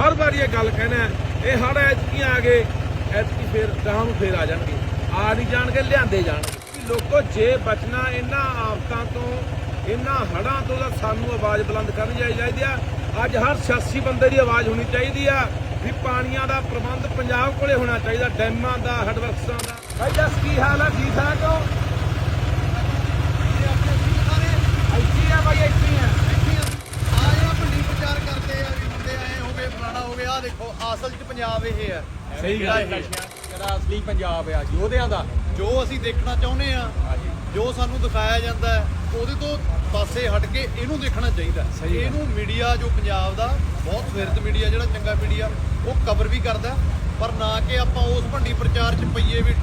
ਹਰ ਵਾਰੀ ਇਹ ਗੱਲ ਕਹਿਣਾ ਇਹ ਹੜ ਐਤਕੀ ਆ ਗਏ, ਐਤਕੀ ਫੇਰ ਗਾਹਾਂ ਨੂੰ ਫੇਰ ਆ ਜਾਣਗੇ। ਆ ਨਹੀਂ ਜਾਣਗੇ, ਲਿਆਂਦੇ ਜਾਣਗੇ। ਕਿ ਲੋਕੋ, ਜੇ ਬਚਣਾ ਇਹਨਾਂ ਆਫਤਾਂ ਤੋਂ, ਇਹਨਾਂ ਹੜਾਂ ਤੋਂ ਤਾਂ ਸਾਨੂੰ ਆਵਾਜ਼ ਬੁਲੰਦ ਕਰਨੀ ਚਾਹੀਦੀ ਆ। ਅੱਜ ਹਰ ਸਿਆਸੀ ਬੰਦੇ ਦੀ ਆਵਾਜ਼ ਹੋਣੀ ਚਾਹੀਦੀ ਆ ਵੀ ਪਾਣੀਆਂ ਦਾ ਪ੍ਰਬੰਧ ਪੰਜਾਬ ਕੋਲੇ ਹੋਣਾ ਚਾਹੀਦਾ, ਡੈਮਾਂ ਦਾ ਹੈਡਵਰਕਸਾਂ ਦਾ। ਭਾਈ ਜਸ ਕੀ ਹਾਲ ਆ? ਠੀਕ ਠਾਕ ਹੋ ਇੱਥੇ ਆ ਭਾਈ ਇੱਥੇ ਆ ਆਇਆ ਭੰਡੀ ਪ੍ਰਚਾਰ ਕਰਦੇ ਆ ਵੀ ਮੁੰਡੇ ਆਏ ਹੋ ਗਏ ਫਲਾਣਾ ਹੋ ਗਿਆ ਆ ਦੇਖੋ ਅਸਲ 'ਚ ਪੰਜਾਬ ਇਹ ਹੈ। ਸਹੀ ਗੱਲ ਹੈ। ਜਿਹੜਾ ਅਸਲੀ ਪੰਜਾਬ ਆ ਯੋਧਿਆਂ ਦਾ ਜੋ ਅਸੀਂ ਦੇਖਣਾ ਚਾਹੁੰਦੇ ਆ ਜੋ ਸਾਨੂੰ ਦਿਖਾਇਆ ਜਾਂਦਾ ਹੈ ਉਹਦੇ ਤੋਂ ਪਾਸੇ ਹਟ ਕੇ ਇਹਨੂੰ ਦੇਖਣਾ ਚਾਹੀਦਾ। ਇਹਨੂੰ ਮੀਡੀਆ ਜੋ ਪੰਜਾਬ ਦਾ ਬਹੁਤ ਫਿਰਤ ਮੀਡੀਆ ਜਿਹੜਾ ਚੰਗਾ ਮੀਡੀਆ ਉਹ ਕਵਰ ਵੀ ਕਰਦਾ ਪਰ ਨਾ ਕਿ ਆਪਾਂ ਉਸ ਭੰਡੀ ਪ੍ਰਚਾਰ 'ਚ ਪਈਏ ਵੀ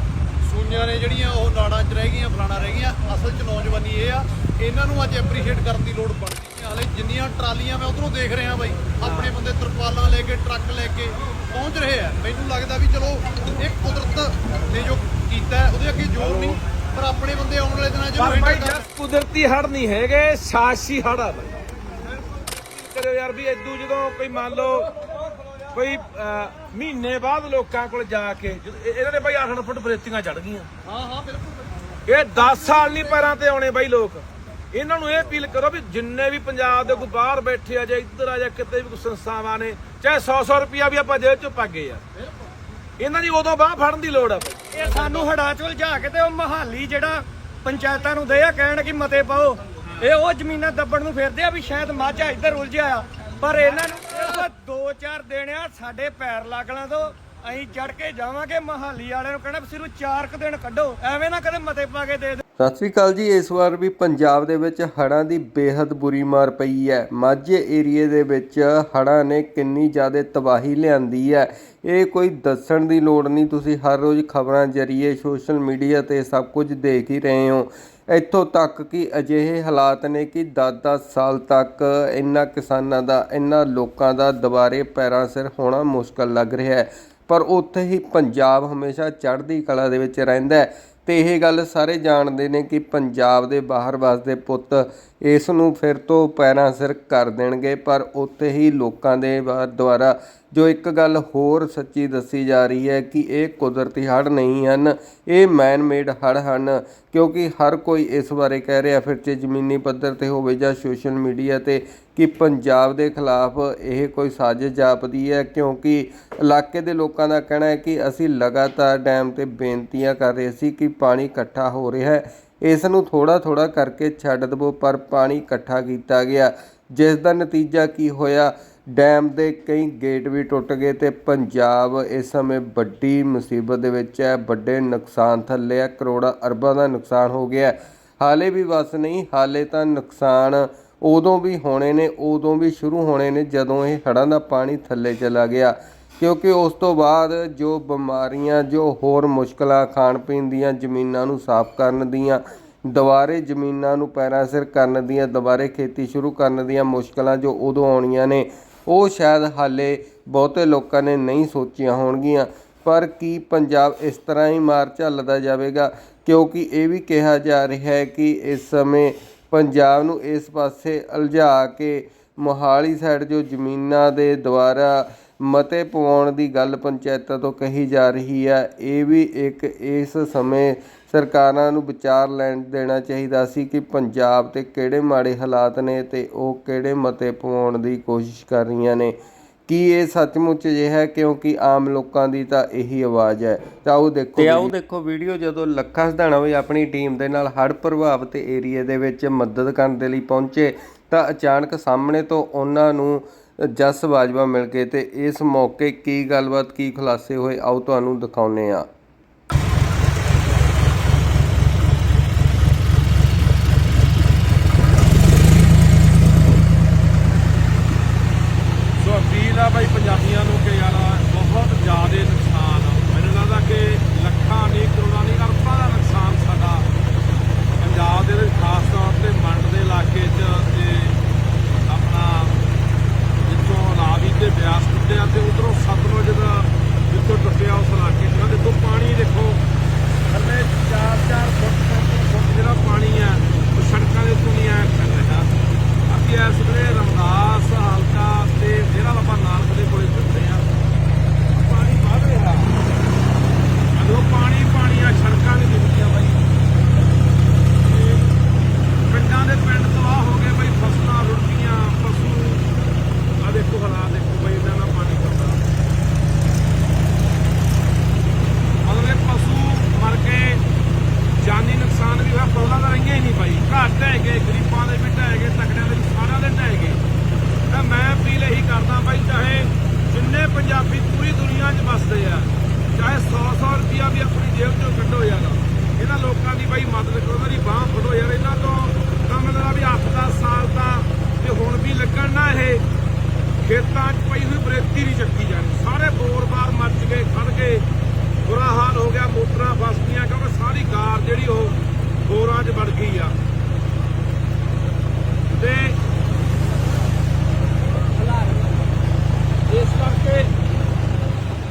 ਸੂਈਆਂ ਨੇ ਜਿਹੜੀਆਂ ਉਹ ਨਾੜਾਂ 'ਚ ਰਹਿ ਗਈਆਂ ਫਲਾਣਾ ਰਹਿ ਗਈਆਂ। ਅਸਲ 'ਚ ਨੌਜਵਾਨੀ ਇਹ ਆ ਇਹਨਾਂ ਨੂੰ ਅੱਜ ਐਪਰੀਸ਼ੀਏਟ ਕਰਨ ਦੀ ਲੋੜ ਬਣਦੀ ਹਾਲੇ ਜਿੰਨੀਆਂ ਟਰਾਲੀਆਂ ਮੈਂ ਉਧਰੋਂ ਦੇਖ ਰਿਹਾ ਬਾਈ। ਆਪਣੇ ਬੰਦੇ ਤਰਪਾਲਾਂ ਲੈ ਕੇ ਟਰੱਕ ਲੈ ਕੇ ਪਹੁੰਚ ਰਹੇ ਆ। ਮੈਨੂੰ ਲੱਗਦਾ ਵੀ ਚਲੋ ਇਹ ਕੁਦਰਤ ਨੇ ਜੋ ਕੀਤਾ ਉਹਦੇ ਅੱਗੇ ਜ਼ੋਰ ਨਹੀਂ ਪਰ ਆਪਣੇ ਬੰਦੇ ਆਉਣ ਵਾਲੇ ਦਿਨਾਂ 'ਚ ਜਸ ਕੁਦਰਤੀ ਹੜ ਨਹੀਂ ਹੈਗੇ ਸਾਜ਼ਿਸ਼ੀ ਹੜ ਆ ਭਾਈ ਕਰਿਓ ਯਾਰ ਵੀ ਇਦੂ ਜਦੋਂ ਕੋਈ ਮੰਨ ਲਓ ਕੋਈ ਮਹੀਨੇ ਬਾਅਦ ਲੋਕਾਂ ਕੋਲ ਜਾ ਕੇ ਇਹਨਾਂ ਨੇ ਭਾਈ 8 ਫੁੱਟ ਬਰੇਤੀਆਂ ਚੜ ਗਈਆਂ। ਹਾਂ ਹਾਂ ਬਿਲਕੁਲ ਇਹ 10 ਸਾਲ ਨਹੀਂ ਪੈਰਾਂ ਤੇ ਆਉਣੇ ਬਾਈ ਲੋਕ। ਇਹਨਾਂ ਨੂੰ ਇਹ ਅਪੀਲ ਕਰੋ ਵੀ ਜਿੰਨੇ ਵੀ ਪੰਜਾਬ ਦੇ ਕੋਈ ਬਾਹਰ ਬੈਠੇ ਆ ਜਾਂ ਇੱਧਰ ਆ ਜਾਂ ਕਿਤੇ ਵੀ ਕੋਈ ਸੰਸਥਾਵਾਂ ਨੇ, ਚਾਹੇ 100-100 ਰੁਪਿਆ ਵੀ ਆਪਾਂ ਜੇਬ ਚੋਂ ਪਾਗੇ ਆ। ਇਹਨਾਂ ਦੀ ਉਦੋਂ ਬਾਹ ਫੜਨ ਦੀ ਲੋੜ ਆ ਇਹ ਸਾਨੂੰ ਹੜਾਂ ਚ ਉਲਝਾ ਕੇ ਤੇ ਉਹ ਮਹਾਲੀ ਜਿਹੜਾ ਪੰਚਾਇਤਾਂ ਨੂੰ ਦੇ ਆ, ਕਹਿਣ ਕਿ ਮਤੇ ਪਾਓ। ਇਹ ਉਹ ਜ਼ਮੀਨਾਂ ਦੱਬਣ ਨੂੰ ਫਿਰਦੇ ਆ ਵੀ ਸ਼ਾਇਦ ਮਾਝਾ ਇੱਧਰ ਉਲਝਿਆ ਆ। ਪਰ ਇਹਨਾਂ ਨੂੰ ਦੋ ਚਾਰ ਦਿਨ ਆ ਸਾਡੇ ਪੈਰ ਲੱਗਣਾ ਤੋਂ ਅਸੀਂ ਚੜ ਕੇ ਜਾਵਾਂਗੇ ਮਹਾਲੀ ਵਾਲਿਆਂ ਨੂੰ ਕਹਿਣਾ ਵੀ ਸਿਰਫ ਚਾਰ ਕੁ ਦਿਨ ਕੱਢੋ। ਐਵੇਂ ਨਾ ਕਦੇ ਮਤੇ ਪਾ ਕੇ ਦੇ ਸਤਿ ਸ੍ਰੀ ਅਕਾਲ ਜੀ, ਇਸ ਵਾਰ ਵੀ ਪੰਜਾਬ ਦੇ ਵਿੱਚ ਹੜ੍ਹਾਂ ਦੀ ਬੇਹੱਦ ਬੁਰੀ ਮਾਰ ਪਈ ਹੈ। ਮਾਝੇ ਏਰੀਏ ਦੇ ਵਿੱਚ ਹੜ੍ਹਾਂ ਨੇ ਕਿੰਨੀ ਜ਼ਿਆਦਾ ਤਬਾਹੀ ਲਿਆਂਦੀ ਹੈ, ਇਹ ਕੋਈ ਦੱਸਣ ਦੀ ਲੋੜ ਨਹੀਂ। ਤੁਸੀਂ ਹਰ ਰੋਜ਼ ਖਬਰਾਂ ਜਰੀਏ, ਸੋਸ਼ਲ ਮੀਡੀਆ ਤੇ ਸਭ ਕੁਝ ਦੇਖ ਹੀ ਰਹੇ ਹੋ। ਇੱਥੋਂ ਤੱਕ ਕਿ ਅਜਿਹੇ ਹਾਲਾਤ ਨੇ ਕਿ 10-10 ਸਾਲ ਤੱਕ ਇਹਨਾਂ ਕਿਸਾਨਾਂ ਦਾ, ਇਹਨਾਂ ਲੋਕਾਂ ਦਾ ਦੁਬਾਰੇ ਪੈਰਾਂ ਸਿਰ ਹੋਣਾ ਮੁਸ਼ਕਲ ਲੱਗ ਰਿਹਾ ਹੈ। ਪਰ ਉੱਥੇ ਹੀ ਪੰਜਾਬ ਹਮੇਸ਼ਾ ਚੜ੍ਹਦੀ ਕਲਾ ਦੇ ਵਿੱਚ ਰਹਿੰਦਾ ਹੈ। ਤੇ ਇਹ ਗੱਲ ਸਾਰੇ ਜਾਣਦੇ ਨੇ ਕਿ ਪੰਜਾਬ ਦੇ ਬਾਹਰ ਵੱਸਦੇ ਪੁੱਤ ਇਸ ਨੂੰ ਫਿਰ ਤੋਂ ਪੈਰਾਂ ਸਿਰ ਕਰ ਦੇਣਗੇ, ਪਰ ਉੱਥੇ ਹੀ ਲੋਕਾਂ ਦੇ ਵਾ- ਦੁਆਰਾ ਜੋ ਇੱਕ ਗੱਲ ਹੋਰ ਸੱਚੀ ਦੱਸੀ ਜਾ ਰਹੀ ਹੈ ਕਿ ਇਹ ਕੁਦਰਤੀ ਹੜ੍ਹ ਨਹੀਂ ਹਨ, ਇਹ ਮੈਨ ਮੇਡ ਹੜ੍ਹ ਹਨ, ਕਿਉਂਕਿ ਹਰ ਕੋਈ ਇਸ ਬਾਰੇ ਕਹਿ ਰਿਹਾ, ਫਿਰ ਤੇ ਜ਼ਮੀਨੀ ਪੱਧਰ ਤੇ ਹੋਵੇ ਜਾਂ ਸੋਸ਼ਲ ਮੀਡੀਆ ਤੇ, ਕਿ ਪੰਜਾਬ ਦੇ ਖਿਲਾਫ ਇਹ ਕੋਈ ਸਾਜ਼ਿਸ਼ ਜਾਪਦੀ ਹੈ, ਕਿਉਂਕਿ ਇਲਾਕੇ ਦੇ ਲੋਕਾਂ ਦਾ ਕਹਿਣਾ ਹੈ ਕਿ ਅਸੀਂ ਲਗਾਤਾਰ ਡੈਮ ਤੇ ਬੇਨਤੀਆਂ ਕਰ ਰਹੇ ਸੀ ਕਿ ਪਾਣੀ ਇਕੱਠਾ ਹੋ ਰਿਹਾ ਹੈ। ਇਸ ਨੂੰ ਥੋੜਾ ਥੋੜਾ ਕਰਕੇ ਛੱਡ ਦਵੋ, ਪਰ ਪਾਣੀ ਇਕੱਠਾ ਕੀਤਾ ਗਿਆ। ਜਿਸ ਦਾ ਨਤੀਜਾ ਕੀ ਹੋਇਆ? ਡੈਮ ਦੇ ਕਈ ਗੇਟ ਵੀ ਟੁੱਟ ਗਏ ਤੇ ਪੰਜਾਬ ਇਸ ਸਮੇਂ ਵੱਡੀ ਮੁਸੀਬਤ ਦੇ ਵਿੱਚ ਹੈ। ਵੱਡੇ ਨੁਕਸਾਨ ਥੱਲੇ ਹੈ ਕਰੋੜਾਂ ਅਰਬਾਂ ਦਾ ਨੁਕਸਾਨ ਹੋ ਗਿਆ। ਹਾਲੇ ਵੀ ਬਸ ਨਹੀਂ, ਹਾਲੇ ਤਾਂ ਨੁਕਸਾਨ ਉਦੋਂ ਵੀ ਹੋਣੇ ਨੇ, ਉਦੋਂ ਵੀ ਸ਼ੁਰੂ ਹੋਣੇ ਨੇ, ਜਦੋਂ ਇਹ ਹੜ੍ਹਾਂ ਦਾ ਪਾਣੀ ਥੱਲੇ ਚਲਾ ਗਿਆ। ਕਿਉਂਕਿ ਉਸ ਤੋਂ ਬਾਅਦ ਜੋ ਬਿਮਾਰੀਆਂ, ਜੋ ਹੋਰ ਮੁਸ਼ਕਲਾਂ ਖਾਣ ਪੀਣ ਦੀਆਂ ਜ਼ਮੀਨਾਂ ਨੂੰ ਸਾਫ਼ ਕਰਨ ਦੀਆਂ, ਦੁਬਾਰੇ ਜ਼ਮੀਨਾਂ ਨੂੰ ਪੈਰਾਂ ਸਿਰ ਕਰਨ ਦੀਆਂ, ਦੁਬਾਰੇ ਖੇਤੀ ਸ਼ੁਰੂ ਕਰਨ ਦੀਆਂ ਮੁਸ਼ਕਲਾਂ ਜੋ ਉਦੋਂ ਆਉਣੀਆਂ ਨੇ, ਉਹ ਸ਼ਾਇਦ ਹਾਲੇ ਬਹੁਤੇ ਲੋਕਾਂ ਨੇ ਨਹੀਂ ਸੋਚੀਆਂ ਹੋਣਗੀਆਂ। ਪਰ ਕੀ ਪੰਜਾਬ ਇਸ ਤਰ੍ਹਾਂ ਹੀ ਮਾਰ ਝੱਲਦਾ ਜਾਵੇਗਾ? ਕਿਉਂਕਿ ਇਹ ਵੀ ਕਿਹਾ ਜਾ ਰਿਹਾ ਹੈ ਕਿ ਇਸ ਸਮੇਂ ਪੰਜਾਬ ਨੂੰ ਇਸ ਪਾਸੇ ਉਲਝਾ ਕੇ ਮੋਹਾਲੀ ਸਾਈਡ ਜੋ ਜ਼ਮੀਨਾਂ ਦੇ ਦੁਆਰਾ ਮਤੇ ਪਵਾਉਣ ਦੀ ਗੱਲ ਪੰਚਾਇਤਾਂ ਤੋਂ ਕਹੀ ਜਾ ਰਹੀ ਹੈ ਇਹ ਵੀ ਇੱਕ ਇਸ ਸਮੇਂ ਸਰਕਾਰਾਂ ਨੂੰ ਵਿਚਾਰ ਲੈਣ ਦੇਣਾ ਚਾਹੀਦਾ ਸੀ ਕਿ ਪੰਜਾਬ ਤੇ ਕਿਹੜੇ ਮਾੜੇ ਹਾਲਾਤ ਨੇ ਤੇ ਉਹ ਕਿਹੜੇ ਮਤੇ ਪਵਾਉਣ ਦੀ ਕੋਸ਼ਿਸ਼ ਕਰ ਰਹੀਆਂ ਨੇ। ਕੀ ਇਹ ਸੱਚਮੁੱਚ ਅਜਿਹਾ ਹੈ? ਕਿਉਂਕਿ ਆਮ ਲੋਕਾਂ ਦੀ ਤਾਂ ਇਹੀ ਆਵਾਜ਼ ਹੈ। ਤਾਂ ਆਓ ਦੇਖੋ ਤੇ ਆਓ ਦੇਖੋ ਵੀਡੀਓ ਜਦੋਂ ਲੱਖਾ ਸਧਾਣਾ ਵੀ ਆਪਣੀ ਟੀਮ ਦੇ ਨਾਲ ਹੜ੍ਹ ਪ੍ਰਭਾਵਿਤ ਏਰੀਆ ਦੇ ਵਿੱਚ ਮਦਦ ਕਰਨ ਦੇ ਲਈ ਪਹੁੰਚੇ ਤਾਂ ਅਚਾਨਕ ਸਾਹਮਣੇ ਤੋਂ ਉਹਨਾਂ ਨੂੰ ਜਸ ਬਾਜਵਾ ਮਿਲ ਕੇ ਅਤੇ ਇਸ ਮੌਕੇ ਕੀ ਗੱਲਬਾਤ, ਕੀ ਖੁਲਾਸੇ ਹੋਏ, ਆਓ ਤੁਹਾਨੂੰ ਦਿਖਾਉਂਦੇ ਹਾਂ ਸੋ ਅਪੀਲ ਆ ਬਾਈ ਪੰਜਾਬੀਆਂ ਨੂੰ ਕਿ ਯਾਰ ਬਹੁਤ ਜ਼ਿਆਦਾ ਨੁਕਸਾਨ ਆ। ਮੈਨੂੰ ਲੱਗਦਾ ਕਿ ਲੱਖਾਂ ਨਹੀਂ ਕਰੋੜਾਂ ਨਹੀਂ ਅਰਬਾਂ ਦਾ ਨੁਕਸਾਨ ਸਾਡਾ ਪੰਜਾਬ ਦੇ ਵਿੱਚ ਖਾਸ ਤੌਰ ਤੇ ਮੰਡ ਦੇ ਇਲਾਕੇ 'ਚ ਤੇ ਆਪਣਾ ਜਿੱਥੋਂ ਰਾਵੀ ਤੇ ਬਿਆਸ ਟੁੱਟਿਆ ਤੇ ਉਧਰੋਂ ਸਤਲੁਜ ਦਾ ਜਿੱਥੋਂ ਟੁੱਟਿਆ ਉਸ ਇਲਾਕੇ 'ਚ ਨਾ ਦੇਖੋ ਪਾਣੀ ਦੇਖੋ ਥੱਲੇ 4-4 ਫੁੱਟ ਪੰਜ ਫੁੱਟ ਜਿਹੜਾ ਪਾਣੀ ਆ ਉਹ ਸੜਕਾਂ ਦੇ ਉੱਤੋਂ ਨਹੀਂ ਆਇਆ ਕਰ ਰਿਹਾ ਅਸੀਂ ਇਸ ਵੇਲੇ ਰਮਦਾਸ ਹਲਕਾ ਤੇ ਡੇਰਾ ਬਾਬਾ ਨਾਨਕ ਦੇ ਕੋਲੇ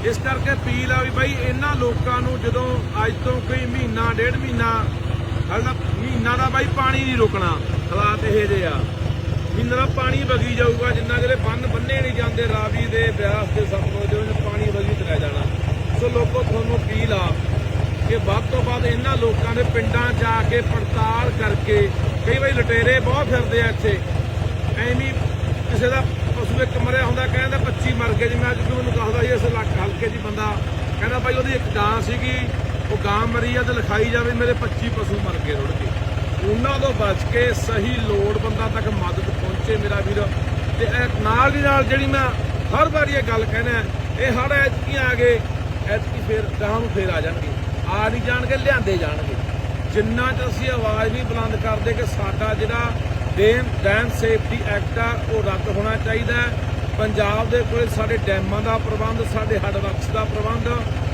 ਇਸ ਕਰਕੇ ਅਪੀਲ ਆ ਵੀ ਬਾਈ ਇਹਨਾਂ ਲੋਕਾਂ ਨੂੰ ਜਦੋਂ ਅੱਜ ਤੋਂ ਕੋਈ ਮਹੀਨਾ, ਡੇਢ ਮਹੀਨਾ ਹਾਲਾ ਮਹੀਨਾ ਦਾ ਬਾਈ ਪਾਣੀ ਨਹੀਂ ਰੁਕਣਾ, ਹਾਲਾਤ ਇਹ ਜਿਹੇ ਆ। ਮਹੀਨਾ ਦਾ ਪਾਣੀ ਵਗੀ ਜਾਊਗਾ, ਜਿੰਨਾ ਜਿਹੜੇ ਬੰਨ ਬੰਨੇ ਨਹੀਂ ਜਾਂਦੇ ਰਾਵੀ ਦੇ ਬਿਆਸ ਦੇ ਸਤਲੁਜ ਦੇ ਵਿੱਚ ਪਾਣੀ ਵਗੀ ਤੇ ਜਾਣਾ। ਸੋ ਲੋਕੋ, ਤੁਹਾਨੂੰ ਅਪੀਲ ਆ ਕਿ ਵੱਧ ਤੋਂ ਵੱਧ ਇਹਨਾਂ ਲੋਕਾਂ ਦੇ ਪਿੰਡਾਂ ਜਾ ਕੇ ਪੜਤਾਲ ਕਰਕੇ, ਕਈ ਵਾਰੀ ਲਟੇਰੇ ਬਹੁਤ ਫਿਰਦੇ ਆ ਇੱਥੇ। ਐਵੇਂ ਕਿਸੇ ਦਾ ਪਸ਼ੂ ਇੱਕ ਮਰਿਆ ਹੁੰਦਾ, ਕਹਿੰਦਾ 25 ਮਰ ਗਏ ਜਿਵੇਂ ਅੱਜ ਕੋਈ ਮੈਨੂੰ ਦੱਸਦਾ ਸੀ ਇਸ ਇਲਾਕੇ, ਹਲਕੇ 'ਚ ਬੰਦਾ ਕਹਿੰਦਾ ਭਾਈ ਉਹਦੀ ਇੱਕ ਗਾਂ ਸੀਗੀ, ਉਹ ਗਾਂ ਮਰੀ ਆ ਤੇ ਲਿਖਾਈ ਜਾਵੇ ਮੇਰੇ 25 ਪਸ਼ੂ ਮਰ ਗਏ ਰੁੜ ਕੇ ਉਹਨਾਂ ਤੋਂ ਬਚ ਕੇ ਸਹੀ ਲੋੜਵੰਦਾਂ ਤੱਕ ਮਦਦ ਪਹੁੰਚੇ ਮੇਰਾ ਵੀਰ। ਤੇ ਇਹ ਨਾਲ ਦੀ ਨਾਲ ਜਿਹੜੀ ਮੈਂ ਹਰ ਵਾਰੀ ਇਹ ਗੱਲ ਕਹਿਣਾ ਇਹ ਹੜ ਐਤਕੀ ਆ ਗਏ, ਐਤਕੀ ਫੇਰ ਗਾਂ ਨੂੰ ਫੇਰ ਆ ਜਾਣਗੇ। ਆ ਨਹੀਂ ਜਾਣਗੇ, ਲਿਆਂਦੇ ਜਾਣਗੇ। ਜਿੰਨਾ ਚ ਅਸੀਂ ਆਵਾਜ਼ ਨਹੀਂ ਬੁਲੰਦ ਕਰਦੇ ਕਿ ਸਾਡਾ ਜਿਹੜਾ ਡੈਮ ਡੈਮ ਸੇਫਟੀ ਐਕਟ ਆ, ਉਹ ਰੱਦ ਹੋਣਾ ਚਾਹੀਦਾ ਪੰਜਾਬ ਦੇ ਕੋਲੇ ਸਾਡੇ ਡੈਮਾਂ ਦਾ ਪ੍ਰਬੰਧ ਸਾਡੇ ਹੱਡ ਦਾ ਪ੍ਰਬੰਧ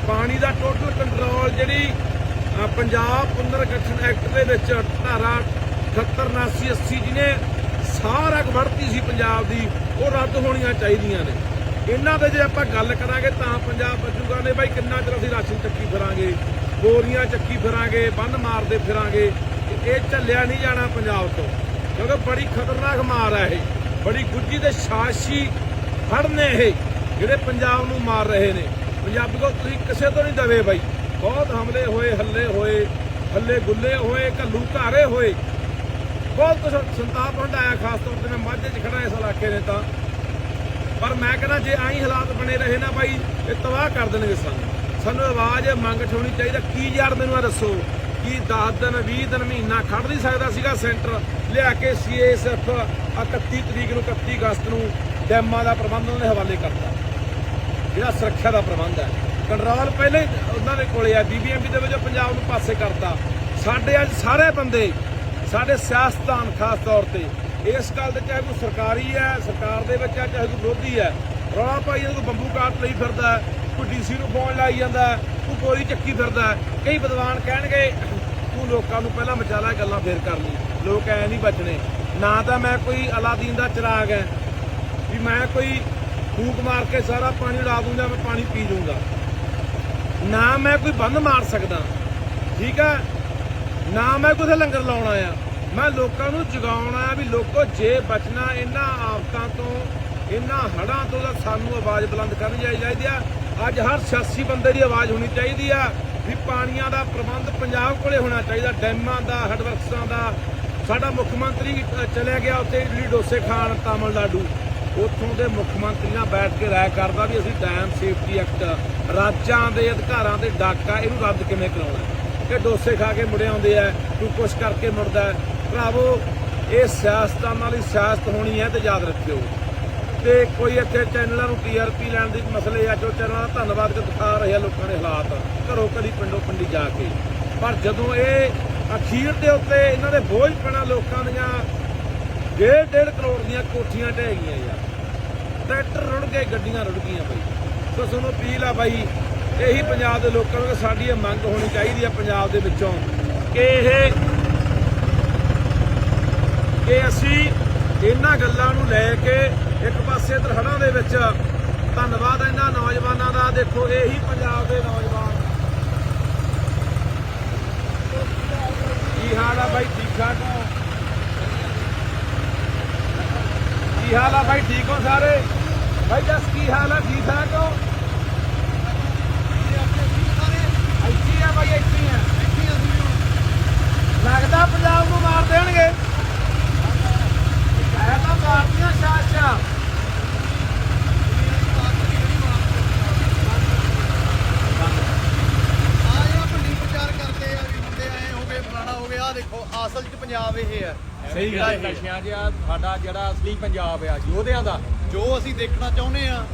ਪਾਣੀ ਦਾ ਟੋਟਲ ਕੰਟਰੋਲ ਜਿਹੜੀ ਅ, ਪੰਜਾਬ ਪੁਨਰਗਠਨ ਐਕਟ ਦੇ ਵਿੱਚ ਧਾਰਾ 78 79 80 ਜਿਹਨੇ ਸਾਰਾ ਵੜਤੀ ਸੀ ਪੰਜਾਬ ਦੀ ਉਹ ਰੱਦ ਹੋਣੀਆਂ ਚਾਹੀਦੀਆਂ ਨੇ। ਇਹਨਾਂ ਦੇ ਜੇ ਆਪਾਂ ਗੱਲ ਕਰਾਂਗੇ ਤਾਂ ਪੰਜਾਬ ਬਚੂਗਾ ਨੇ ਬਾਈ ਕਿੰਨਾ ਚਿਰ ਅਸੀਂ ਰਾਸ਼ਨ ਚੱਕੀ ਫਿਰਾਂਗੇ ਬੋਰੀਆਂ ਚੱਕੀ ਫਿਰਾਂਗੇ ਬੰਨ ਮਾਰਦੇ ਫਿਰਾਂਗੇ ਇਹ ਝੱਲਿਆ ਨਹੀਂ ਜਾਣਾ ਪੰਜਾਬ ਤੋਂ। ਕਿਉਂਕਿ ਬੜੀ ਖਤਰਨਾਕ ਮਾਰ ਹੈ ਇਹ ਬੜੀ ਗੁੱਜੀ ਤੇ ਸ਼ਾਸੀ ਫੜ ਨੇ ਇਹ, ਜਿਹੜੇ ਪੰਜਾਬ ਨੂੰ ਮਾਰ ਰਹੇ ਨੇ। ਪੰਜਾਬੀ ਕੋਲ ਤੁਸੀਂ ਕਿਸੇ ਤੋਂ ਨਹੀਂ ਦਵੇ ਬਾਈ। ਬਹੁਤ ਹਮਲੇ ਹੋਏ, ਹੱਲੇ ਹੋਏ, ਹੱਲੇ ਗੁੱਲੇ ਹੋਏ, ਘੱਲੂ ਘਾਰੇ ਹੋਏ। ਬਹੁਤ ਕੁਛ ਸੰਤਾਪ ਹੰਡਾਇਆ ਖਾਸ ਤੌਰ ਤੇ ਮੈਂ ਮਾਝੇ 'ਚ ਖੜਾ ਇਸ ਇਲਾਕੇ ਨੇ ਤਾਂ। ਪਰ ਮੈਂ ਕਹਿੰਦਾ ਜੇ ਆਈ ਹਾਲਾਤ ਬਣੇ ਰਹੇ ਨਾ ਬਾਈ, ਇਹ ਤਬਾਹ ਕਰ ਦੇਣਗੇ ਸਾਨੂੰ। ਸਾਨੂੰ ਆਵਾਜ਼, ਮੰਗ ਠਾਉਣੀ ਚਾਹੀਦਾ ਕੀ ਯਾਰ ਮੈਨੂੰ ਇਹ ਦੱਸੋ ਕੀ 10 ਦਿਨ 20 ਦਿਨ, ਮਹੀਨਾ ਖੜ ਨਹੀਂ ਸਕਦਾ ਸੀਗਾ ਸੈਂਟਰ ਲਿਆ ਕੇ ਸੀਐਸਐਫ 31 ਤਰੀਕ ਨੂੰ 31 ਅਗਸਤ ਨੂੰ। ਡੈਮਾਂ ਦਾ ਪ੍ਰਬੰਧ ਉਹਨਾਂ ਦੇ ਹਵਾਲੇ ਕਰਤਾ। ਜਿਹੜਾ ਸੁਰੱਖਿਆ ਦਾ ਪ੍ਰਬੰਧ ਹੈ। ਕੰਟਰੋਲ ਪਹਿਲੇ ਉਹਨਾਂ ਦੇ ਕੋਲੇ ਆ ਬੀਬੀਐਮਬੀ ਦੇ ਵਿੱਚ ਪੰਜਾਬ ਨੂੰ ਪਾਸੇ ਕਰਤਾ। ਸਾਡੇ ਅੱਜ ਸਾਰੇ ਬੰਦੇ ਸਾਡੇ ਸਿਆਸਤਦਾਨ ਖਾਸ ਤੌਰ ਤੇ ਇਸ ਗੱਲ ਦੇ ਚਾਹੇ ਕੋਈ ਸਰਕਾਰੀ ਹੈ ਸਰਕਾਰ ਦੇ ਵਿੱਚ ਹੈ ਚਾਹੇ ਕੋਈ ਵਿਰੋਧੀ ਹੈ ਰੌਲਾ ਪਾਈ ਜਾਂਦਾ ਕੋਈ ਬੰਬੂ ਕਾਟ ਲਈ ਫਿਰਦਾ ਹੈ, ਕੋਈ ਡੀਸੀ ਨੂੰ ਫੋਨ ਲਾਈ ਜਾਂਦਾ ਹੈ, ਕੋਈ ਗੋਲੀ ਚੱਕੀ ਫਿਰਦਾ ਕਈ ਵਿਦਵਾਨ ਕਹਿਣਗੇ ਤੂੰ ਲੋਕਾਂ ਨੂੰ ਪਹਿਲਾਂ ਮਚਾਲਾ ਗੱਲਾਂ ਫੇਰ ਕਰ ਲਈ। ਲੋਕ ਐ ਨਹੀਂ ਬਚਣੇ। ਨਾ ਤਾਂ ਮੈਂ ਕੋਈ ਅਲਾਦੀਨ ਦਾ ਚਿਰਾਗ ਹੈ ਵੀ ਮੈਂ ਕੋਈ ਫੂਕ ਮਾਰ ਕੇ ਸਾਰਾ ਪਾਣੀ ਉਡਾ ਦੂੰਗਾ ਮੈਂ ਪਾਣੀ ਪੀ ਜਾਊਂਗਾ ਨਾ ਮੈਂ ਕੋਈ ਬੰਦ ਮਾਰ ਸਕਦਾ ਠੀਕ ਹੈ ਨਾ ਮੈਂ ਕੋਈ ਲੰਗਰ ਲਾਉਣਾ ਆ ਮੈਂ ਲੋਕਾਂ ਨੂੰ ਜਗਾਉਣਾ ਆ ਵੀ ਲੋਕੋ ਜੇ ਬਚਣਾ ਇਹਨਾਂ ਆਫਤਾਂ ਤੋਂ ਇਹਨਾਂ ਹੜਾਂ ਤੋਂ ਤਾਂ ਸਾਨੂੰ ਆਵਾਜ਼ ਬੁਲੰਦ ਕਰਨੀ ਚਾਹੀਦੀ ਆ। ਅੱਜ ਹਰ ਸਿਆਸੀ ਬੰਦੇ ਦੀ ਆਵਾਜ਼ ਹੋਣੀ ਚਾਹੀਦੀ ਆ ਵੀ ਪਾਣੀਆਂ ਦਾ ਪ੍ਰਬੰਧ ਪੰਜਾਬ ਕੋਲੇ ਹੋਣਾ ਚਾਹੀਦਾ ਡੈਮਾਂ ਦਾ ਹੈਡਵਰਕਸਾਂ ਦਾ। ਸਾਡਾ ਮੁੱਖ ਮੰਤਰੀ ਅ, ਚਲਿਆ ਗਿਆ ਉੱਥੇ ਇਡਲੀ ਡੋਸੇ ਖਾਣ ਤਾਮਿਲਨਾਡੂ। ਉੱਥੋਂ ਦੇ ਮੁੱਖ ਮੰਤਰੀ ਨਾਲ ਬੈਠ ਕੇ ਰਾਏ ਕਰਦਾ ਵੀ ਅਸੀਂ ਡੈਮ ਸੇਫਟੀ ਐਕਟ ਰਾਜਾਂ ਦੇ ਅਧਿਕਾਰਾਂ ਦੇ ਡਾਕਾ ਇਹਨੂੰ ਰੱਦ ਕਿਵੇਂ ਕਰਾਉਣਾ? ਕਿ ਡੋਸੇ ਖਾ ਕੇ ਮੁੜੇ ਆਉਂਦੇ ਆ, ਤੂੰ ਕੁਛ ਕਰਕੇ ਮੁੜਦਾ ਭਰਾਵੋ, ਇਹ ਸਿਆਸਤਾਂ ਨਾਲ ਹੀ ਸਿਆਸਤ ਹੋਣੀ ਹੈ ਤੇ ਯਾਦ ਰੱਖਿਓ। ਤੇ ਕੋਈ ਇੱਥੇ ਚੈਨਲਾਂ ਨੂੰ ਟੀਆਰਪੀ ਲੈਣ ਦੀ ਮਸਲੇ ਆ, ਜੋ ਚੈਨਲਾਂ ਦਾ ਧੰਨਵਾਦ ਦਿਖਾ ਰਹੇ ਆ ਲੋਕਾਂ ਦੇ ਹਾਲਾਤ, ਘਰੋਂ ਕਦੀ ਪਿੰਡੋਂ ਪਿੰਡੀ ਜਾ ਕੇ। ਪਰ ਜਦੋਂ ਇਹ ਅਖੀਰ ਦੇ ਉੱਤੇ ਇਹਨਾਂ ਦੇ ਬੋਝ ਪੈਣਾ ਲੋਕਾਂ ਦੀਆਂ ਡੇਢ ਡੇਢ ਕਰੋੜ ਦੀਆਂ ਕੋਠੀਆਂ ਢਹਿ ਗਈਆਂ ਯਾਰ। ਟਰੈਕਟਰ ਰੁੜ ਗਏ, ਗੱਡੀਆਂ ਰੁੜ ਗਈਆਂ ਬਾਈ। ਸੋ ਤੁਹਾਨੂੰ ਅਪੀਲ ਆ ਬਾਈ, ਇਹੀ ਪੰਜਾਬ ਦੇ ਲੋਕਾਂ ਨੂੰ ਕਿ ਸਾਡੀ ਇਹ ਮੰਗ ਹੋਣੀ ਚਾਹੀਦੀ ਆ ਪੰਜਾਬ ਦੇ ਵਿੱਚੋਂ ਕਿ ਇਹ ਕਿ ਅਸੀਂ ਇਹਨਾਂ ਗੱਲਾਂ ਨੂੰ ਲੈ ਕੇ ਇੱਕ ਪਾਸੇ ਇਧਰ ਦੇ ਵਿੱਚ ਧੰਨਵਾਦ ਇਹਨਾਂ ਨੌਜਵਾਨਾਂ ਦਾ। ਦੇਖੋ, ਇਹੀ ਪੰਜਾਬ ਦੇ ਨੌਜਵਾਨ। ਕੀ ਹਾਲ ਆ ਬਾਈ? ਠੀਕ ਠਾਕ ਹੋ ਕੀ ਹਾਲ ਆ ਬਾਈ? ਠੀਕ ਹੋ ਸਾਰੇ? ਬਾਈ ਦੱਸ ਕੀ ਹਾਲ ਆ? ਠੀਕ ਠਾਕ ਹੋ? ਇੱਥੇ ਆ ਬਾਈ, ਇੱਥੇ ਆ। ਲੱਗਦਾ ਪੰਜਾਬ ਨੂੰ ਮਾਰ ਦੇਣਗੇ। ਇਹ ਤਾਂ ਮਾਰਦੀਆਂ ਸ਼ਾਸ਼ਾ ਆ ਜਿਹੜਾ ਭੰਡੀ ਪ੍ਰਚਾਰ ਕਰਦੇ ਆ ਵੀ ਮੁੰਡੇ ਆਏ ਹੋ ਗਏ ਫਲਾਣਾ ਹੋ ਗਿਆ ਆ ਦੇਖੋ ਅਸਲ 'ਚ ਪੰਜਾਬ ਇਹ ਹੈ। ਸਹੀ ਗੱਲ ਇਹ ਨਸ਼ਿਆਂ ਜਿਹਾ ਸਾਡਾ ਜਿਹੜਾ ਅਸਲੀ ਪੰਜਾਬ ਆ ਯੋਧਿਆਂ ਦਾ। ਜੋ ਅਸੀਂ ਦੇਖਣਾ ਚਾਹੁੰਦੇ ਆ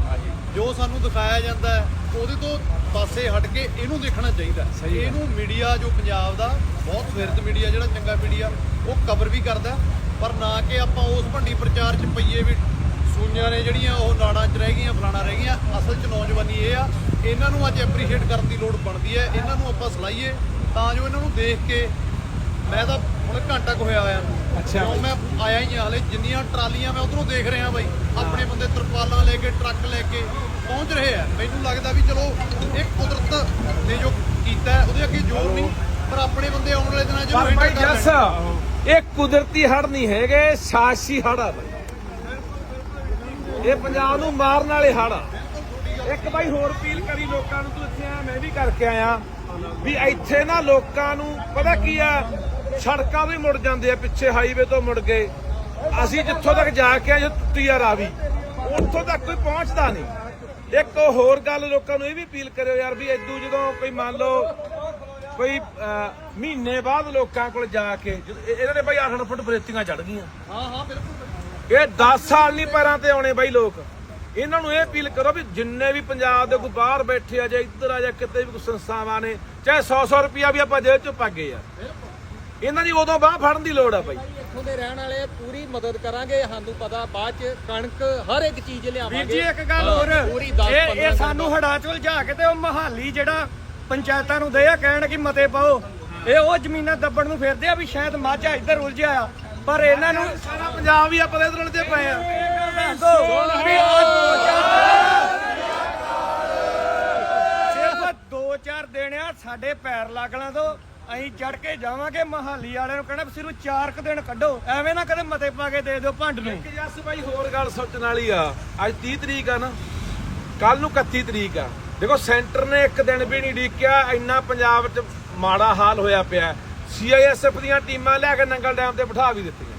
ਜੋ ਸਾਨੂੰ ਦਿਖਾਇਆ ਜਾਂਦਾ ਹੈ ਉਹਦੇ ਤੋਂ ਪਾਸੇ ਹਟ ਕੇ ਇਹਨੂੰ ਦੇਖਣਾ ਚਾਹੀਦਾ ਹੈ। ਇਹਨੂੰ ਮੀਡੀਆ ਜੋ ਪੰਜਾਬ ਦਾ ਬਹੁਤ ਫਿਰਤ ਮੀਡੀਆ ਜਿਹੜਾ ਚੰਗਾ ਮੀਡੀਆ ਉਹ ਕਵਰ ਵੀ ਕਰਦਾ ਹੈ, ਪਰ ਨਾ ਕਿ ਆਪਾਂ ਉਸ ਭੰਡੀ ਪ੍ਰਚਾਰ 'ਚ ਪਈਏ ਵੀ ਸੂਈਆਂ ਨੇ ਜਿਹੜੀਆਂ ਉਹ ਨਾੜਾਂ 'ਚ ਰਹਿ ਗਈਆਂ ਫਲਾਣਾ ਰਹਿ ਗਈਆਂ। ਅਸਲ 'ਚ ਨੌਜਵਾਨੀ ਇਹ ਆ ਇਹਨਾਂ ਨੂੰ ਅੱਜ ਐਪਰੀਸ਼ੀਏਟ ਕਰਨ ਦੀ ਲੋੜ ਬਣਦੀ ਹੈ ਇਹਨਾਂ ਨੂੰ ਆਪਾਂ ਸਲਾਈਏ ਤਾਂ ਜੋ ਇਹਨਾਂ ਨੂੰ ਦੇਖ ਕੇ ਮੈਂ ਤਾਂ ਹੁਣ ਘੰਟਾ ਕੁ ਹੋਇਆ ਆਇਆ ਅੱਛਾ। ਕਿਉਂ ਮੈਂ ਆਇਆ ਹੀ ਹਲੇ ਜਿੰਨੀਆਂ ਟਰਾਲੀਆਂ ਮੈਂ ਉਧਰੋਂ ਦੇਖ ਰਿਹਾ ਬਾਈ ਆਪਣੇ ਬੰਦੇ ਤਰਪਾਲਾਂ ਲੈ ਕੇ ਟਰੱਕ ਲੈ ਕੇ ਪਹੁੰਚ ਰਹੇ ਆ। ਮੈਨੂੰ ਲੱਗਦਾ ਵੀ ਚਲੋ ਇਹ ਕੁਦਰਤ ਨੇ ਜੋ ਕੀਤਾ ਉਹਦੇ ਅੱਗੇ ਜ਼ੋਰ ਨਹੀਂ ਪਰ ਆਪਣੇ ਬੰਦੇ ਆਉਣ ਵਾਲੇ ਦਿਨਾਂ 'ਚ handle ਕਰ। ਇਹ ਕੁਦਰਤੀ ਹੜ ਨਹੀਂ ਹੈਗੇ ਸਾਜ਼ਿਸ਼ੀ ਹੜ ਆ ਇਹ ਪੰਜਾਬ ਨੂੰ ਮਾਰਨ ਵਾਲੇ ਹੜ ਆ। ਇੱਕ ਭਾਈ ਹੋਰ ਅਪੀਲ ਕਰੀ ਲੋਕਾਂ ਨੂੰ ਤੂੰ ਇੱਥੇ ਆ ਮੈਂ ਵੀ ਕਰਕੇ ਆਇਆ। ਵੀ ਇੱਥੇ ਨਾ ਲੋਕਾਂ ਨੂੰ ਪਤਾ ਕੀ ਆ? ਸੜਕਾਂ ਵੀ ਮੁੜ ਜਾਂਦੇ ਆ ਪਿੱਛੇ ਹਾਈਵੇ ਤੋਂ ਮੁੜ ਗਏ ਅਸੀਂ ਜਿੱਥੋਂ ਤੱਕ ਜਾ ਕੇ ਆਏ ਜੋ ਟੁੱਟੀ ਆ ਰਾਵੀ ਉੱਥੋਂ ਤੱਕ ਕੋਈ ਪਹੁੰਚਦਾ ਨਹੀਂ। ਇੱਕ ਹੋਰ ਗੱਲ ਲੋਕਾਂ ਨੂੰ ਇਹ ਵੀ ਅਪੀਲ ਕਰਿਓ ਯਾਰ ਵੀ ਇਦੋਂ ਜਦੋਂ ਕੋਈ ਮੰਨ ਲਓ ਕੋਈ ਮਹੀਨੇ ਬਾਅਦ ਲੋਕਾਂ ਕੋਲ ਜਾ ਕੇ ਇਹਨਾਂ ਦੇ ਭਾਈ 8 ਫੁੱਟ ਬਰੇਤੀਆਂ ਚੜ ਗਈਆਂ। ਹਾਂ ਹਾਂ ਬਿਲਕੁਲ ਇਹ 10 ਸਾਲ ਨਹੀਂ ਪੈਰਾਂ ਤੇ ਆਉਣੇ ਬਾਈ ਲੋਕ। ਇਹਨਾਂ ਨੂੰ ਇਹ ਅਪੀਲ ਕਰੋ ਵੀ ਜਿੰਨੇ ਵੀ ਪੰਜਾਬ ਦੇ ਕੋਈ ਬਾਹਰ ਬੈਠੇ ਆ ਜਾਂ ਇੱਧਰ ਆ ਜਾਂ ਕਿਤੇ ਵੀ ਕੋਈ ਸੰਸਥਾਵਾਂ ਨੇ ਚਾਹੇ 100-100 ਰੁਪਿਆ ਵੀ ਆਪਾਂ ਜੇਬ ਚੋਂ ਪਾਗੇ ਆ। ਇਹਨਾਂ ਦੀ ਉਦੋਂ ਬਾਹ ਫੜਨ ਦੀ ਲੋੜ ਆ ਬਾਈ। ਇੱਥੋਂ ਦੇ ਰਹਿਣ ਵਾਲੇ ਪੂਰੀ ਮਦਦ ਕਰਾਂਗੇ ਸਾਨੂੰ ਪਤਾ ਬਾਅਦ ਚ ਕਣਕ ਹਰ ਇੱਕ ਚੀਜ਼ ਲਿਆਵਾਂਗੇ। ਵੀਰ ਜੀ ਇੱਕ ਗੱਲ ਹੋਰ। ਹਾਂ, ਪੂਰੀ 10 ਇਹ 15 ਇਹ ਸਾਨੂੰ ਹੜਾ ਚ ਕੇ ਤੇ ਉਹ ਮਹਾਲੀ ਜਿਹੜਾ ਪੰਚਾਇਤਾਂ ਨੂੰ ਦੇ ਆ ਕਹਿਣ ਕਿ ਮਤੇ ਪਾਓ। ਇਹ ਉਹ ਜ਼ਮੀਨਾਂ ਦੱਬਣ ਨੂੰ ਫਿਰਦੇ ਆ ਵੀ ਸ਼ਾਇਦ ਮਾਝਾ ਇੱਧਰ ਉਲਝਿਆ ਆ ਪਰ ਇਹਨਾਂ ਨੂੰ ਸਾਰਾ ਪੰਜਾਬ ਹੀ ਆਪਾਂ ਦੇ ਇਧਰ ਉਲਝੇ ਪਏ ਆ। ਵੀ ਆਹ ਦੋ ਚਾਰ- ਸਿਰਫ 2-4 ਦਿਨ ਆ ਸਾਡੇ ਪੈਰ ਲੱਗਣਾ ਤੋਂ। ਅਸੀਂ ਚੜ ਕੇ ਜਾਵਾਂਗੇ ਮਹਾਲੀ ਵਾਲਿਆਂ ਨੂੰ ਕਹਿਣਾ ਵੀ ਸਿਰਫ 4 ਕੁ ਦਿਨ ਕੱਢੋ ਐਵੇਂ ਨਾ ਕਦੇ ਮਤੇ ਪਾ ਕੇ ਦੇ ਦਿਓ ਭੰਡ ਨੂੰ। ਇੱਕ ਜੱਸ ਬਾਈ ਹੋਰ ਗੱਲ ਸੋਚਣ ਵਾਲੀ ਆ ਅੱਜ 30 ਤਰੀਕ ਆ ਨਾ ਕੱਲ ਨੂੰ 31 ਤਰੀਕ ਆ। ਦੇਖੋ ਸੈਂਟਰ ਨੇ ਇੱਕ ਦਿਨ ਵੀ ਨਹੀਂ ਡੀਕਿਆ ਇੰਨਾ ਪੰਜਾਬ 'ਚ ਮਾੜਾ ਹਾਲ ਹੋਇਆ ਪਿਆ। ਸੀਆਈਐਸਐਫ ਦੀਆਂ ਟੀਮਾਂ ਲੈ ਕੇ ਨੰਗਲ ਡੈਮ ਤੇ ਬਿਠਾ ਵੀ ਦਿੱਤੀਆਂ।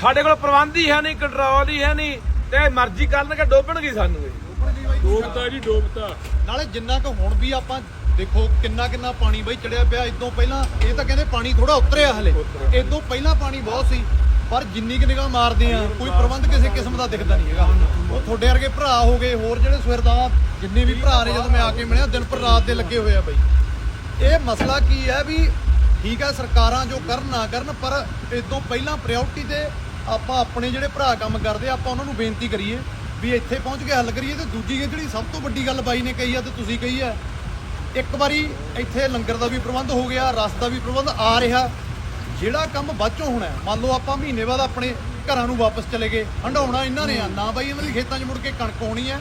ਸਾਡੇ ਕੋਲ ਪ੍ਰਬੰਧ ਹੀ ਹੈ ਨਹੀਂ ਕੰਟਰੋਲ ਹੀ ਹੈ ਨਹੀਂ ਤੇ ਮਰਜ਼ੀ ਕਰਨਗੇ ਡੋਬਣਗੇ ਸਾਨੂੰ ਇਹ। ਡੋਬਤਾ ਜੀ ਡੋਬਤਾ। ਨਾਲੇ ਜਿੰਨਾ ਕੁ ਹੁਣ ਵੀ ਆਪਾਂ ਦੇਖੋ ਕਿੰਨਾ ਕਿੰਨਾ ਪਾਣੀ ਬਈ ਚੜਿਆ ਪਿਆ। ਇਦੋਂ ਪਹਿਲਾਂ ਇਹ ਤਾਂ ਕਹਿੰਦੇ ਪਾਣੀ ਥੋੜਾ ਉਤਰਿਆ ਹਲੇ। ਇਦੋਂ ਪਹਿਲਾਂ ਪਾਣੀ ਬਹੁਤ ਸੀ ਪਰ ਜਿੰਨੀ ਕਿ ਨਿਗਾਹ ਮਾਰਦੇ ਆ ਕੋਈ ਪ੍ਰਬੰਧ ਕਿਸੇ ਕਿਸਮ ਦਾ ਦਿਖਦਾ ਨਹੀਂ ਹੈਗਾ। ਉਹ ਤੁਹਾਡੇ ਵਰਗੇ ਭਰਾ ਹੋ ਗਏ ਹੋਰ ਜਿਹੜੇ ਸਵੇਰ ਦਾ ਜਿੰਨੇ ਵੀ ਭਰਾ ਨੇ ਜਦੋਂ ਮੈਂ ਆ ਕੇ ਮਿਲਿਆ ਦਿਨ ਪਰ ਰਾਤ ਦੇ ਲੱਗੇ ਹੋਏ ਆ ਬਈ। ਇਹ ਮਸਲਾ ਕੀ ਹੈ ਵੀ ਠੀਕ ਹੈ ਸਰਕਾਰਾਂ ਜੋ ਕਰਨ ਨਾ ਕਰਨ ਪਰ ਇਦੋਂ ਪਹਿਲਾਂ ਪ੍ਰਾਇੋਰਟੀ ਤੇ ਆਪਾਂ ਆਪਣੇ ਜਿਹੜੇ ਭਰਾ ਕੰਮ ਕਰਦੇ ਆ, ਆਪਾਂ ਉਹਨਾਂ ਨੂੰ ਬੇਨਤੀ ਕਰੀਏ ਵੀ ਇੱਥੇ ਪਹੁੰਚ ਕੇ ਹੱਲ ਕਰੀਏ ਤੇ ਦੂਜੀ ਜਿਹੜੀ ਸਭ ਤੋਂ ਵੱਡੀ ਗੱਲ ਬਾਈ ਨੇ ਕਹੀ ਆ ਤੇ ਤੁਸੀਂ ਕਹੀ ਆ ਇੱਕ ਵਾਰੀ ਇੱਥੇ ਲੰਗਰ ਦਾ ਵੀ ਪ੍ਰਬੰਧ ਹੋ ਗਿਆ ਰਸ ਦਾ ਵੀ ਪ੍ਰਬੰਧ ਆ ਰਿਹਾ। ਜਿਹੜਾ ਕੰਮ ਬਾਅਦ ਚੋਂ ਹੋਣਾ ਮੰਨ ਲਓ ਆਪਾਂ ਮਹੀਨੇ ਬਾਅਦ ਆਪਣੇ ਘਰਾਂ ਨੂੰ ਵਾਪਸ ਚਲੇ ਗਏ ਹੰਡਾਉਣਾ ਇਹਨਾਂ ਨੇ ਆ। ਨਾ ਬਾਈ ਇਹਨਾਂ ਦੀ ਖੇਤਾਂ 'ਚ ਮੁੜ ਕੇ ਕਣਕ ਹੋਣੀ ਹੈ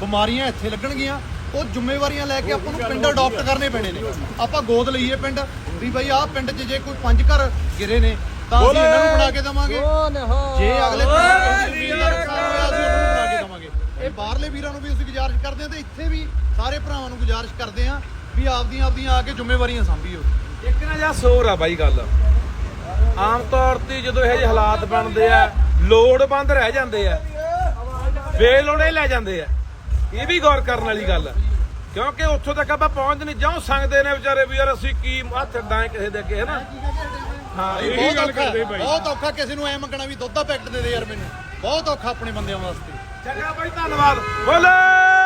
ਬਿਮਾਰੀਆਂ ਇੱਥੇ ਲੱਗਣਗੀਆਂ ਉਹ ਜ਼ਿੰਮੇਵਾਰੀਆਂ ਲੈ ਕੇ ਆਪਾਂ ਨੂੰ ਪਿੰਡ ਅਡਾਪਟ ਕਰਨੇ ਪੈਣੇ ਨੇ। ਆਪਾਂ ਗੋਦ ਲਈਏ ਪਿੰਡ ਵੀ ਬਾਈ ਆਹ ਪਿੰਡ 'ਚ ਜੇ ਕੋਈ ਪੰਜ ਘਰ ਗਿਰੇ ਨੇ ਤਾਂ ਅਸੀਂ ਇਹਨਾਂ ਨੂੰ ਬਣਾ ਕੇ ਦੇਵਾਂਗੇ। ਜੇ ਅਗਲੇ ਪਿੰਡ ਇਹ ਬਾਹਰਲੇ ਵੀਰਾਂ ਨੂੰ ਵੀ ਅਸੀਂ ਗੁਜ਼ਾਰਿਸ਼ ਕਰਦੇ ਹਾਂ ਤੇ ਇੱਥੇ ਵੀ ਸਾਰੇ ਭਰਾਵਾਂ ਨੂੰ ਗੁਜ਼ਾਰਿਸ਼ ਕਰਦੇ ਹਾਂ ਵੀ ਆਪਦੀਆਂ ਆਪਦੀਆਂ ਆ ਕੇ ਜ਼ਿੰਮੇਵਾਰੀਆਂ ਸੰਭੀਓ। ਇੱਕ ਨਾ ਜਾਂ ਸੋਰ ਆ ਬਾਈ ਗੱਲ। ਆਮ ਤੌਰ ਤੇ ਜਦੋਂ ਇਹ ਜਿਹੇ ਹਾਲਾਤ ਬਣਦੇ ਆ ਲੋੜਵੰਦ ਰਹਿ ਜਾਂਦੇ ਆ। ਬੇਲੋੜੇ ਲੈ ਜਾਂਦੇ ਆ। ਇਹ ਵੀ ਗੌਰ ਕਰਨ ਵਾਲੀ ਗੱਲ ਆ। ਕਿਉਂਕਿ ਉੱਥੋਂ ਤੱਕ ਆਪਾਂ ਪਹੁੰਚ ਨਹੀਂ ਜਾਉ ਸੰਗਦੇ ਨੇ ਵਿਚਾਰੇ ਵੀ ਯਾਰ ਅਸੀਂ ਕੀ ਹੱਥ ਦਾਂ ਕਿਸੇ ਦੇ ਅੱਗੇ ਹੈ ਨਾ ਹਾਂ ਇਹ ਬਹੁਤ ਔਖਾ ਹੈ, ਬਹੁਤ ਔਖਾ ਕਿਸੇ ਨੂੰ ਐ ਮੰਗਣਾ ਵੀ ਦੁੱਧ ਦਾ ਪੈਕਟ ਦੇ ਦੇ ਯਾਰ ਮੈਨੂੰ। ਬਹੁਤ ਔਖਾ ਆਪਣੇ ਬੰਦਿਆਂ ਵਾਸਤੇ। ਚੰਗਾ ਬਾਈ ਧੰਨਵਾਦ। ਬੋਲੇ।